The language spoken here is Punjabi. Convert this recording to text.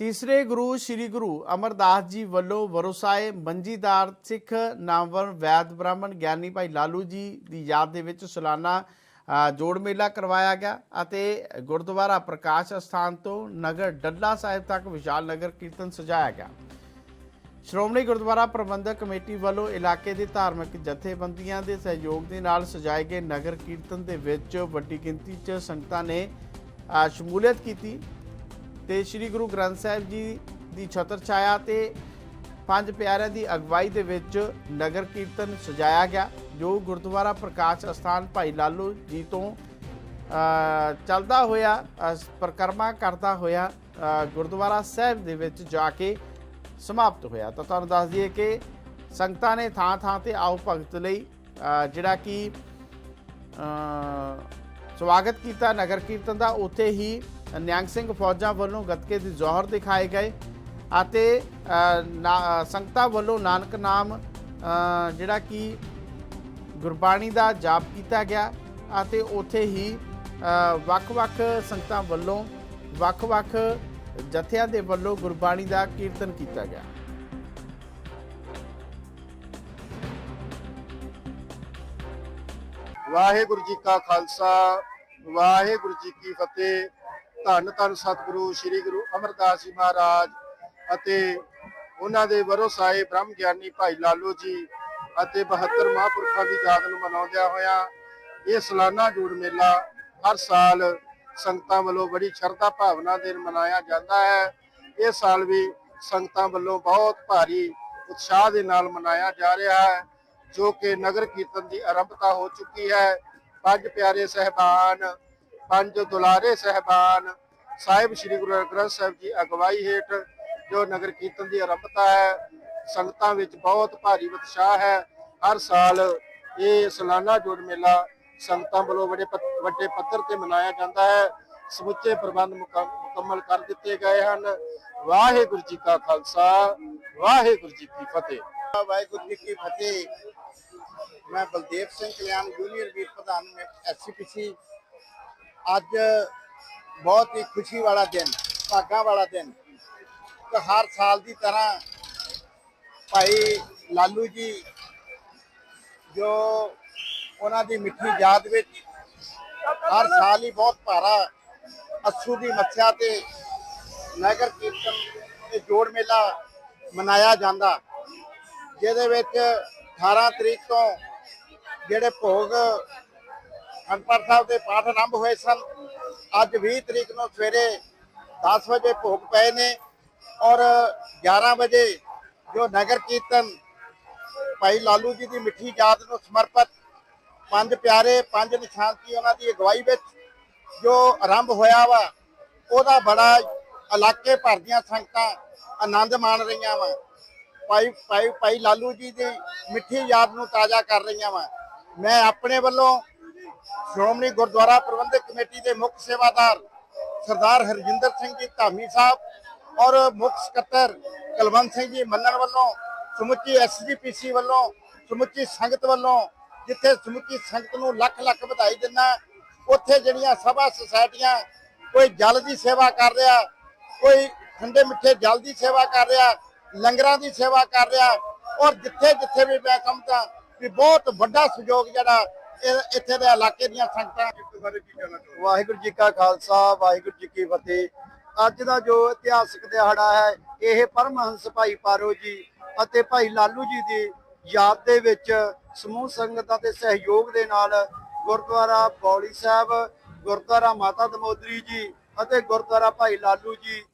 ਤੀਸਰੇ ਗੁਰੂ ਸ੍ਰੀ ਗੁਰੂ ਅਮਰਦਾਸ ਜੀ ਵੱਲੋਂ ਵਰੋਸਾਏ ਮੰਜੀਦਾਰ ਸਿੱਖ ਨਾਮਵਰ ਵੈਦ ਬ੍ਰਾਹਮਣ ਗਿਆਨੀ ਭਾਈ ਲਾਲੂ ਜੀ ਦੀ ਯਾਦ ਦੇ ਵਿੱਚ ਸਾਲਾਨਾ ਜੋੜ ਮੇਲਾ ਕਰਵਾਇਆ ਗਿਆ ਅਤੇ ਗੁਰਦੁਆਰਾ ਪ੍ਰਕਾਸ਼ ਅਸਥਾਨ ਤੋਂ ਨਗਰ ਡੱਲਾ ਸਾਹਿਬ ਤੱਕ ਵਿਸ਼ਾਲ ਨਗਰ ਕੀਰਤਨ ਸਜਾਇਆ ਗਿਆ। ਸ਼੍ਰੋਮਣੀ ਗੁਰਦੁਆਰਾ ਪ੍ਰਬੰਧਕ ਕਮੇਟੀ ਵੱਲੋਂ ਇਲਾਕੇ ਦੇ ਧਾਰਮਿਕ ਜਥੇਬੰਦੀਆਂ ਦੇ ਸਹਿਯੋਗ ਦੇ ਨਾਲ ਸਜਾਏ ਗਏ ਨਗਰ ਕੀਰਤਨ ਦੇ ਵਿੱਚ ਵੱਡੀ ਗਿਣਤੀ 'ਚ ਸੰਗਤਾਂ ਨੇ ਸ਼ਮੂਲੀਅਤ ਕੀਤੀ। ਤੇ ਸ੍ਰੀ ਗੁਰੂ ਗ੍ਰੰਥ ਸਾਹਿਬ ਜੀ ਦੀ ਛਤਰ ਛਾਇਆ ਤੇ ਪੰਜ ਪਿਆਰਿਆਂ ਦੀ ਅਗਵਾਈ ਦੇ ਵਿੱਚ ਨਗਰ ਕੀਰਤਨ ਸਜਾਇਆ ਗਿਆ ਜੋ ਗੁਰਦੁਆਰਾ ਪ੍ਰਕਾਸ਼ ਅਸਥਾਨ ਭਾਈ ਲਾਲੂ ਜੀ ਤੋਂ ਚੱਲਦਾ ਹੋਇਆ ਅ, ਪਰਿਕਰਮਾ ਕਰਦਾ ਹੋਇਆ ਗੁਰਦੁਆਰਾ ਸਾਹਿਬ ਦੇ ਵਿੱਚ ਜਾ ਕੇ ਸਮਾਪਤ ਹੋਇਆ। ਤਾਂ ਤੁਹਾਨੂੰ ਦੱਸ ਦਈਏ ਕਿ ਸੰਗਤਾਂ ਨੇ ਥਾਂ ਥਾਂ ਤੇ ਆਓ ਭਗਤ ਲਈ ਜਿਹੜਾ ਕਿ ਸਵਾਗਤ ਕੀਤਾ ਨਗਰ ਕੀਰਤਨ ਦਾ। ਉੱਥੇ ਹੀ ਨਿਹੰਗ ਸਿੰਘ ਫੌਜਾਂ ਵੱਲੋਂ ਗੱਤਕੇ ਦੀ ਜ਼ੋਹਰ ਦਿਖਾਏ ਗਏ ਅਤੇ ਸੰਗਤਾਂ ਵੱਲੋਂ ਨਾਨਕ ਨਾਮ ਜਿਹੜਾ ਕਿ ਗੁਰਬਾਣੀ ਦਾ ਜਾਪ ਕੀਤਾ ਗਿਆ ਅਤੇ ਉੱਥੇ ਹੀ ਵੱਖ-ਵੱਖ ਸੰਗਤਾਂ ਵੱਲੋਂ, ਵੱਖ-ਵੱਖ ਜਥਿਆਂ ਦੇ ਵੱਲੋਂ ਗੁਰਬਾਣੀ ਦਾ ਕੀਰਤਨ ਕੀਤਾ ਗਿਆ। ਵਾਹਿਗੁਰੂ ਜੀ ਕਾ ਖਾਲਸਾ, ਵਾਹਿਗੁਰੂ ਜੀ ਕੀ ਫਤਿਹ। ਧੰਨ ਧੰਨ ਸਤਿਗੁਰੂ, ਸ੍ਰੀ ਗੁਰੂ ਅਮਰਦਾਸ ਜੀ ਮਹਾਰਾਜ ਅਤੇ ਉਹਨਾਂ ਦੇ ਵਰੋਸਾਏ ਬ੍ਰਹਮ ਗਿਆਨੀ ਭਾਈ ਲਾਲੋ ਜੀ ਅਤੇ 72 ਮਹਾਂਪੁਰਖਾਂ ਦੀ ਯਾਦ ਨੂੰ ਮਨਾਉਂਦਿਆਂ ਹੋਇਆ ਇਹ ਸਾਲਾਨਾ ਜੋੜ ਮੇਲਾ ਹਰ ਸਾਲ ਸੰਗਤਾਂ ਵੱਲੋਂ ਬੜੀ ਸ਼ਰਧਾ ਭਾਵਨਾ ਦੇ ਮਨਾਇਆ ਜਾਂਦਾ ਹੈ। ਇਹ ਸਾਲ ਵੀ ਸੰਗਤਾਂ ਵੱਲੋਂ ਬਹੁਤ ਭਾਰੀ ਉਤਸ਼ਾਹ ਦੇ ਨਾਲ ਮਨਾਇਆ ਜਾ ਰਿਹਾ ਹੈ, ਜੋ ਕਿ ਨਗਰ ਕੀਰਤਨ ਦੀ ਆਰੰਭਤਾ ਹੋ ਚੁੱਕੀ ਹੈ। ਪੰਜ ਪਿਆਰੇ ਸਹਿਬਾਨ ਪੰਜ ਦੁਲਾਰੇ ਸਹਿਬਾਨ। ਸਾਹਿਬ ਸ੍ਰੀ ਗੁਰੂ ਗ੍ਰੰਥ ਸਾਹਿਬ ਜੀ ਅਗਵਾਈ ਹੇਠ ਜੋ ਨਗਰ ਕੀਰਤਨ ਦੀ ਆਰੰਭਤਾ ਹੈ, ਸੰਗਤਾਂ ਵਿੱਚ ਬਹੁਤ ਭਾਰੀ ਉਤਸ਼ਾਹ ਹੈ। ਹਰ ਸਾਲ ਇਹ ਸਾਲਾਨਾ ਜੋੜ ਮੇਲਾ ਸੰਗਤਾਂ ਵੱਲੋਂ ਬੜੇ ਵੱਡੇ ਪੱਧਰ ਤੇ ਮਨਾਇਆ ਜਾਂਦਾ ਹੈ। ਸਮੁੱਚੇ ਪ੍ਰਬੰਧ ਮੁਕੰਮਲ ਕਰ ਦਿੱਤੇ ਗਏ ਹਨ। ਵਾਹਿਗੁਰੂ ਜੀ ਕਾ ਖਾਲਸਾ, ਵਾਹਿਗੁਰੂ ਜੀ ਕੀ ਫਤਿਹ। ਵਾਹਿਗੁਰੂ ਜੀ ਕੀ ਫਤਿਹ। ਮੈਂ ਬਲਦੇਵ ਸਿੰਘ ਕਲਿਆਣ ਜੂਨੀਅਰ ਵੀਰ ਪ੍ਰਧਾਨ ਐਸਸੀਪੀਸੀ ਅੱਜ ਬਹੁਤ ਹੀ ਖੁਸ਼ੀ ਵਾਲਾ ਦਿਨ, ਭਾਗਾਂ ਵਾਲਾ ਦਿਨ। ਤੇ ਹਰ ਸਾਲ ਦੀ ਤਰ੍ਹਾਂ ਭਾਈ ਲਾਲੂ ਜੀ, ਜੋ ਉਹਨਾਂ ਦੀ ਮਿੱਠੀ ਯਾਦ ਵਿੱਚ ਹਰ ਸਾਲ ਹੀ ਬਹੁਤ ਭਾਰਾ ਅਸੂ ਦੀ ਮੱਸਿਆ ਤੇ ਨਗਰ ਕੀਰਤਨ ਤੇ ਜੋੜ ਮੇਲਾ ਮਨਾਇਆ ਜਾਂਦਾ। ਜਿਹਦੇ ਵਿੱਚ 18 ਤਰੀਕ ਤੋਂ ਜਿਹੜੇ ਭੋਗ ਅਨਪੜ ਸਾਹਿਬ ਦੇ ਪਾਠ ਆਰੰਭ ਹੋਏ ਸਨ। ਅੱਜ 20 ਤਰੀਕ ਨੂੰ ਸਵੇਰੇ 10 ਵਜੇ ਭੋਗ ਪਏ ਨੇ ਔਰ 11 ਵਜੇ ਜੋ ਨਗਰ ਕੀਰਤਨ ਭਾਈ ਲਾਲੂ ਜੀ ਦੀ ਮਿੱਠੀ ਯਾਦ ਨੂੰ ਸਮਰਪਿਤ ਪੰਜ ਪਿਆਰੇ, ਪੰਜ ਨਿਸ਼ਾਨਤੀ ਉਹਨਾਂ ਦੀ ਅਗਵਾਈ ਵਿੱਚ ਜੋ ਆਰੰਭ ਹੋਇਆ ਵਾ, ਉਹਦਾ ਬੜਾ ਇਲਾਕੇ ਭਰ ਦੀਆਂ ਸੰਗਤਾਂ ਆਨੰਦ ਮਾਣ ਰਹੀਆਂ ਵਾ। ਭਾਈ ਭਾਈ ਭਾਈ ਲਾਲੂ ਜੀ ਦੀ ਮਿੱਠੀ ਯਾਦ ਨੂੰ ਤਾਜ਼ਾ ਕਰ ਰਹੀਆਂ ਵਾ। ਮੈਂ ਆਪਣੇ ਵੱਲੋਂ ਸ਼੍ਰੋਮਣੀ ਗੁਰਦੁਆਰਾ ਪ੍ਰਬੰਧਕ ਕਮੇਟੀ ਦੇ ਮੁੱਖ ਸੇਵਾਦਾਰ ਸਰਦਾਰ ਹਰਜਿੰਦਰ ਸਿੰਘ ਜੀ ਧਾਮੀ ਸਾਹਿਬ ਔਰ ਮੁੱਖ ਸਕੱਤਰ ਕੁਲਵੰਤ ਸਿੰਘ ਜੀ ਮੰਨਣ ਵੱਲੋਂ ਸਮੁੱਚੀ ਐਸਜੀਪੀਸੀ ਵੱਲੋਂ ਸਮੁੱਚੀ ਸੰਗਤ ਵੱਲੋਂ ਜਿੱਥੇ ਸਮੁੱਚੀ ਸੰਗਤ ਨੂੰ ਲੱਖ ਲੱਖ ਵਧਾਈ ਦਿੰਦਾ ਉੱਥੇ ਜਿਹੜੀਆਂ ਸਭਾ ਸੁਸਾਇਟੀਆਂ ਕੋਈ ਜਲ ਦੀ ਸੇਵਾ ਕਰ ਰਿਹਾ, ਕੋਈ ਠੰਡੇ ਮਿੱਠੇ ਜਲ ਦੀ ਸੇਵਾ ਕਰ ਰਿਹਾ, ਲੰਗਰਾਂ ਦੀ ਸੇਵਾ ਕਰ ਰਿਹਾ ਔਰ ਜਿੱਥੇ ਜਿੱਥੇ ਵੀ ਮੈਂ ਸਮਝਦਾ ਵੀ ਬਹੁਤ ਵੱਡਾ ਸਹਿਯੋਗ ਜਿਹੜਾ ਇਹ- ਇੱਥੇ ਦੇ ਇਲਾਕੇ ਦੀਆਂ ਸੰਗਤਾਂ। ਵਾਹਿਗੁਰੂ ਜੀ ਕਾ ਖਾਲਸਾ, ਵਾਹਿਗੁਰੂ ਜੀ ਕੀ ਫਤਿਹ। ਅੱਜ ਦਾ ਜੋ ਇਤਿਹਾਸਕ ਦਿਹਾੜਾ ਹੈ, ਇਹ ਪਰਮਹੰਸ ਭਾਈ ਪਾਰੋ ਜੀ ਅਤੇ ਭਾਈ ਲਾਲੂ ਜੀ ਦੀ ਯਾਦ ਦੇ ਵਿੱਚ ਸਮੂਹ ਸੰਗਤਾਂ ਦੇ ਸਹਿਯੋਗ ਦੇ ਨਾਲ ਗੁਰਦੁਆਰਾ ਬੌਲੀ ਸਾਹਿਬ, ਗੁਰਦੁਆਰਾ ਮਾਤਾ ਦਮੋਦਰੀ ਜੀ ਅਤੇ ਗੁਰਦੁਆਰਾ ਭਾਈ ਲਾਲੂ ਜੀ